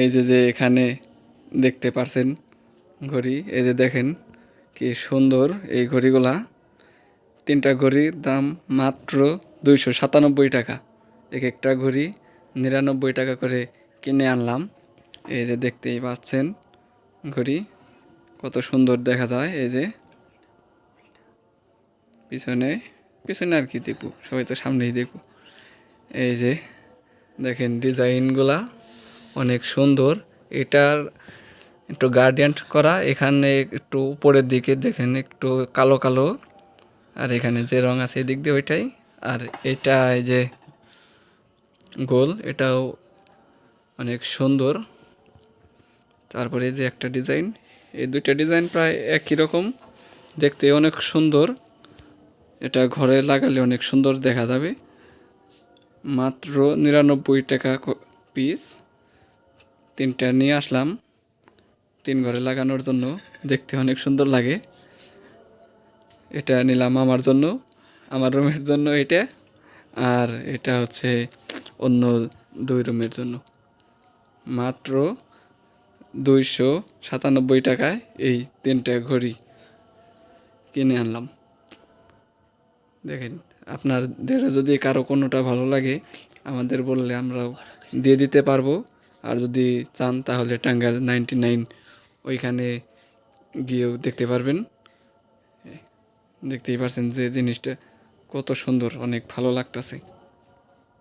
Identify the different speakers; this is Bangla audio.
Speaker 1: এই যে যে এখানে দেখতে পারছেন ঘড়ি, এই যে দেখেন কি সুন্দর এই ঘড়িগুলা। তিনটা ঘড়ির দাম মাত্র দুইশো সাতানব্বই টাকা। এক একটা ঘড়ি নিরানব্বই টাকা করে কিনে আনলাম। এই যে দেখতেই পাচ্ছেন ঘড়ি, কত সুন্দর দেখা যায় এই যে। পিছনে পিছনে আর কি দেখব, সবাই তো সামনেই দেখব। এই যে দেখেন ডিজাইনগুলা। অনেক সুন্দর। এটার একটু গার্ডিয়ান করা, এখানে একটু উপরের দিকে দেখেন একটু কালো কালো। আর এখানে যে রং আছে এদিক দিয়ে ওইটাই। আর এটা এই যে গোল, এটাও অনেক সুন্দর। তারপরে যে একটা ডিজাইন এই দুইটা ডিজাইন প্রায় একই রকম। দেখতে অনেক সুন্দর। এটা ঘরে লাগালে অনেক সুন্দর দেখা যাবে। মাত্র নিরানব্বই টাকা পিস তিনটা নিয়ে আসলাম। তিন ঘরে লাগানোর জন্য। দেখতে অনেক সুন্দর লাগে। এটা নিলাম আমার জন্য, আমার রুমের জন্য এটা। আর এটা হচ্ছে অন্য দুই রুমের জন্য। মাত্র দুইশো সাতানব্বই টাকায় এই তিনটা ঘড়ি কিনে আনলাম। দেখেন, আপনাদের যদি কারও কোনোটা ভালো লাগে, আমাদের বললে আমরাও দিয়ে দিতে পারব। আর যদি চান তাহলে টাঙ্গাইল নাইনটি নাইন ওইখানে গিয়েও দেখতে পারবেন। দেখতেই পারছেন যে জিনিসটা কত সুন্দর, অনেক ভালো লাগতেছে।